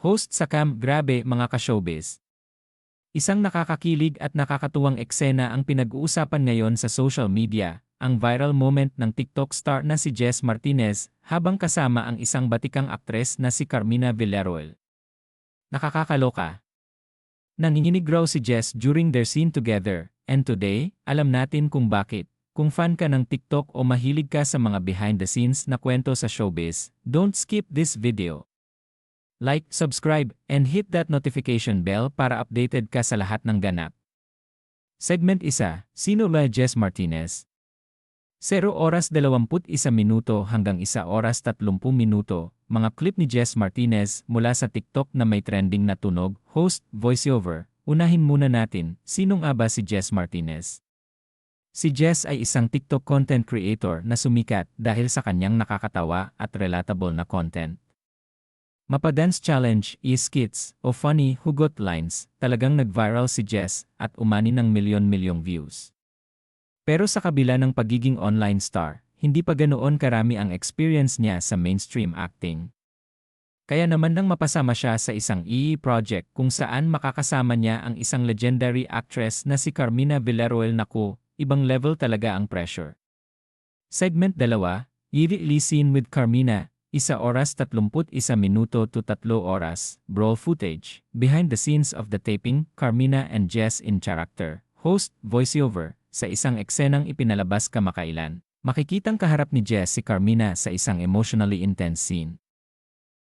Host sa cam, grabe mga ka-showbiz. Isang nakakakilig at nakakatuwang eksena ang pinag-uusapan ngayon sa social media, ang viral moment ng TikTok star na si Jess Martinez habang kasama ang isang batikang aktres na si Carmina Villarroel. Nakakakaloka. Nanginginig raw si Jess during their scene together, and today, alam natin kung bakit. Kung fan ka ng TikTok o mahilig ka sa mga behind the scenes na kwento sa showbiz, don't skip this video. Like, subscribe, and hit that notification bell para updated ka sa lahat ng ganap. Segment 1, Sino ba Jess Martinez? 0 oras 21 minuto hanggang 1 oras 30 minuto, mga clip ni Jess Martinez mula sa TikTok na may trending na tunog, host, voiceover. Unahin muna natin, sinong aba si Jess Martinez? Si Jess ay isang TikTok content creator na sumikat dahil sa kanyang nakakatawa at relatable na content. Mapadance challenge, e-skits, o funny, hugot lines, talagang nag-viral si Jess at umani ng milyon-milyong views. Pero sa kabila ng pagiging online star, hindi pa ganoon karami ang experience niya sa mainstream acting. Kaya naman nang mapasama siya sa isang EE project kung saan makakasama niya ang isang legendary actress na si Carmina Villarroel naku, ibang level talaga ang pressure. Segment 2, Yearly Scene with Carmina, isa oras 31 minuto to 3 oras, brawl footage, behind the scenes of the taping, Carmina and Jess in character, host, voiceover, sa isang eksenang ipinalabas kamakailan, makikitang kaharap ni Jess si Carmina sa isang emotionally intense scene.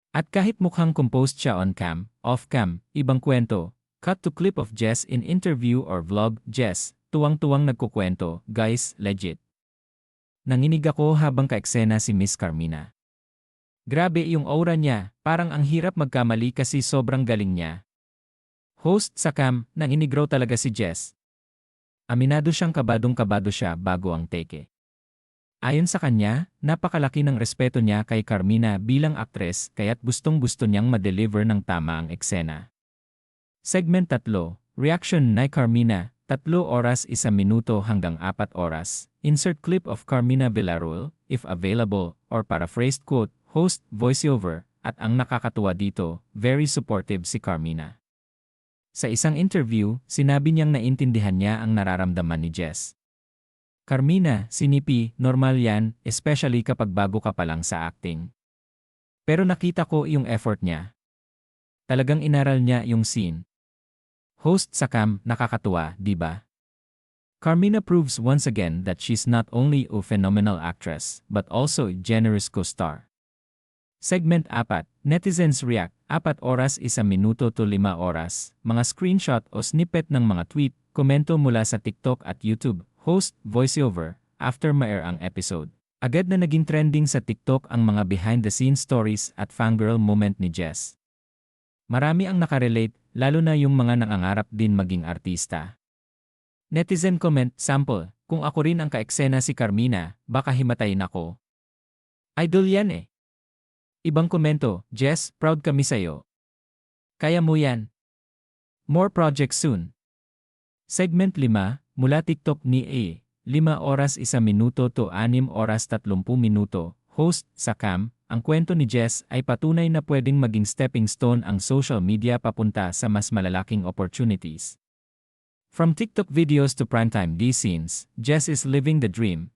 At kahit mukhang composed siya on cam, off cam, ibang kwento, cut to clip of Jess in interview or vlog, Jess, tuwang-tuwang nagkukwento, guys, legit. Nanginig ako habang kaeksena si Miss Carmina. Grabe yung aura niya, parang ang hirap magkamali kasi sobrang galing niya. Host sa cam, nanginig raw talaga si Jess, Aminado siyang kabadong-kabado siya bago ang teke. Ayon sa kanya, napakalaki ng respeto niya kay Carmina bilang aktres kaya't gustong-gusto niyang ma-deliver ng tama ang eksena. Segment 3, Reaction ni Carmina, 3 oras 1 minuto hanggang 4 oras. Insert clip of Carmina Villarroel, if available, or paraphrased quote, host, voiceover, at ang nakakatuwa dito, very supportive si Carmina. Sa isang interview, sinabi niyang naintindihan niya ang nararamdaman ni Jess. Carmina, sinipi, normal yan, especially kapag bago ka pa lang sa acting. Pero nakita ko yung effort niya. Talagang inaral niya yung scene. Host sa cam, nakakatuwa, di ba? Carmina proves once again that she's not only a phenomenal actress, but also a generous co-star. Segment 4, Netizens React, 4 oras 1 minuto to 5 oras, mga screenshot o snippet ng mga tweet, komento mula sa TikTok at YouTube, host, voiceover, after ma-air ang episode. Agad na naging trending sa TikTok ang mga behind-the-scenes stories at fangirl moment ni Jess. Marami ang nakarelate, lalo na yung mga nangangarap din maging artista. Netizen comment, sample, kung ako rin ang kaeksena si Carmina, baka himatayin ako. Idol yan eh. Ibang komento, Jess, proud kami sa'yo. Kaya mo yan. More projects soon. Segment 5, mula TikTok ni A. 5 oras 1 minuto to 6 oras 30 minuto. Host, sa cam, ang kwento ni Jess ay patunay na pwedeng maging stepping stone ang social media papunta sa mas malalaking opportunities. From TikTok videos to primetime D scenes, Jess is living the dream.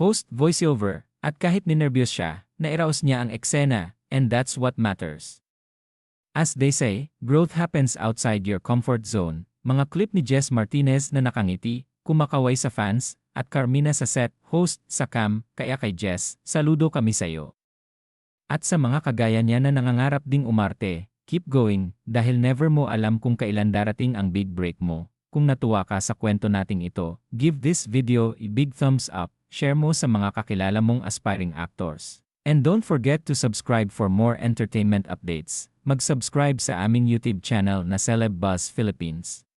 Host, voiceover, at kahit ninervyos siya, nairaos niya ang eksena, and that's what matters. As they say, growth happens outside your comfort zone. Mga clip ni Jess Martinez na nakangiti, kumakaway sa fans, at Carmina sa set, host, sa cam, kaya kay Jess, saludo kami sa'yo. At sa mga kagaya niya na nangangarap ding umarte, keep going, dahil never mo alam kung kailan darating ang big break mo. Kung natuwa ka sa kwento nating ito, give this video a big thumbs up, share mo sa mga kakilala mong aspiring actors. And don't forget to subscribe for more entertainment updates. Mag-subscribe sa aming YouTube channel na Celeb Buzz Philippines.